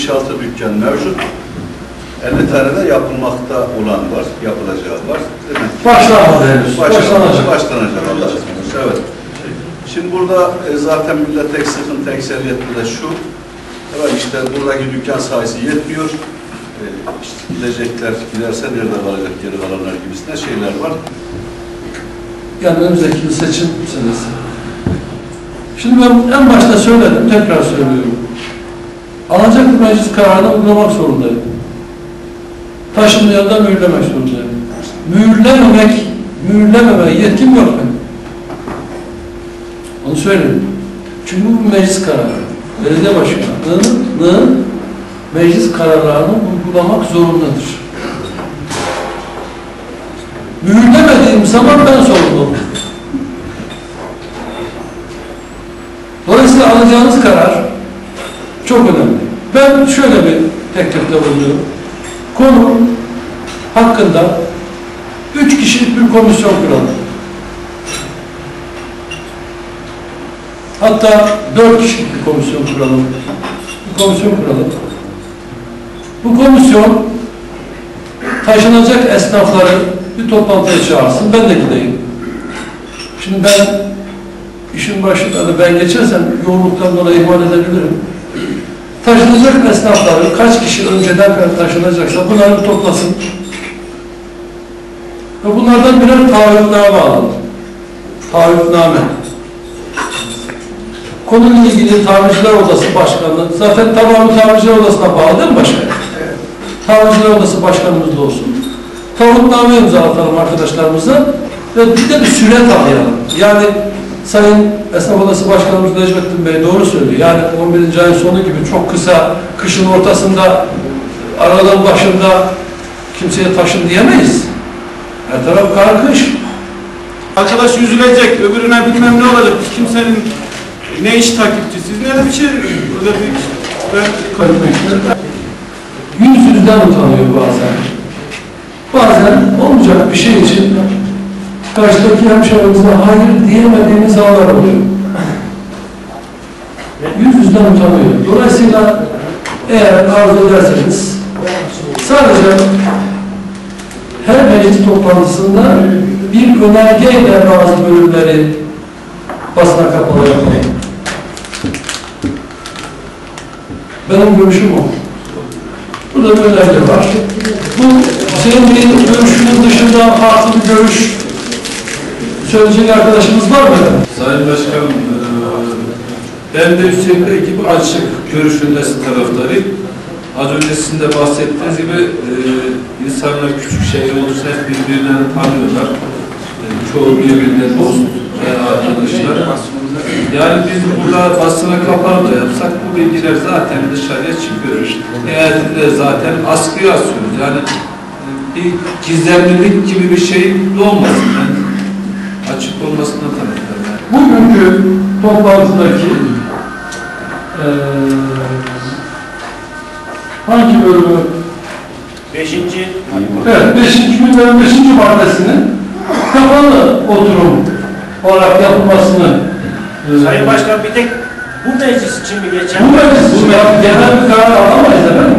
76 dükkan mevcut. 50 tane de yapılmakta olan var, yapılacağı var. Değil mi? Başlamadı henüz. Başlanacak. Başlanacak. Başlanacak Allah. Evet. Şimdi burada e, zaten millet tek sıkıntı ekseriyette de şu. Evet işte buradaki dükkan sayısı yetmiyor. E, işte gidecekler, giderse nerede kalacak geri kalanlar gibisinden şeyler var. Yani önümüzdeki yıl seçim senesi. Şimdi ben en başta söyledim, tekrar söylüyorum. Alacak bir meclis kararını uygulamak zorundayım. Taşınmayan da mühürlemek zorundayım. Mühürlememek, mühürlememe yetkim yok benim. Onu söyleyeyim. Çünkü bu bir meclis kararı. Belediye başkanlığının meclis kararlarını uygulamak zorundadır. Mühürlemediğim zaman ben sorumluyum. Dolayısıyla alacağınız karar çok önemli. Ben şöyle bir teklifte bulunuyorum. Konu hakkında üç kişilik bir komisyon kuralım. Hatta dört kişilik bir komisyon kuralım. Bir komisyon kuralım. Bu komisyon taşınacak esnafları bir toplantıya çağırsın. Ben de gideyim. Şimdi ben işin başında da ben geçersem yoğunluktan dolayı ihmal edebilirim. Taşınacak esnafları kaç kişi önceden taşınacaksa bunları toplasın. Ve bunlardan birer taahhütname alın. Taahhütname. Konuyla ilgili Tamirciler Odası Başkanı, zaten tamamı Tamirciler Odası'na bağlı değil mi başkan? Tamirciler Odası Başkanımız da olsun. Taahhütname imzalatalım arkadaşlarımıza ve bir de bir süre tanıyalım. Yani Sayın Esnaf Odası Başkanımız Necmettin Bey doğru söylüyor. Yani 11. ayın sonu gibi çok kısa, kışın ortasında, aradan başında kimseye taşın diyemeyiz. Her taraf kar kış. Arkadaş yüzülecek, öbürüne bilmem ne olacak. Biz kimsenin ne iş takipçisiyiz, ne de bir şey. Burada bir ben Yüz yüzden utanıyor bazen. Bazen olmayacak bir şey için karşıdaki hemşehrimize hayır diyemediğimiz anlar oluyor. Yüz yüzden utanıyor. Dolayısıyla eğer arzu ederseniz sadece her meclis toplantısında bir önergeyle bazı bölümleri basına kapalı yapalım. Benim görüşüm o. Burada bir önerge var. Bu senin bir görüşünün dışında farklı bir görüş söyleyecek arkadaşımız var mı? Sayın Başkanım, eee, ben de Hüseyin Bey gibi açık görüşünde taraftarıyım. Az önce sizin de bahsettiğiniz gibi eee, insanlar küçük şehir olursa hep birbirlerini tanıyorlar. Eee, çoğu birbirine dost ve arkadaşlar. Yani biz burada basına kapalı da yapsak bu bilgiler zaten dışarıya çıkıyor. Eyaletinde zaten askıya asıyoruz. Yani eee, bir gizemlilik gibi bir şey olmasın. Yani olmasına yani. Bugünkü toplantıdaki eee hangi bölümü? Beşinci Evet, beşinci günlerin beşinci maddesinin kapalı oturum olarak yapılmasını Sayın Başkan bir tek bu meclis için mi geçer? bu meclis, bu genel bir karar alamayız efendim.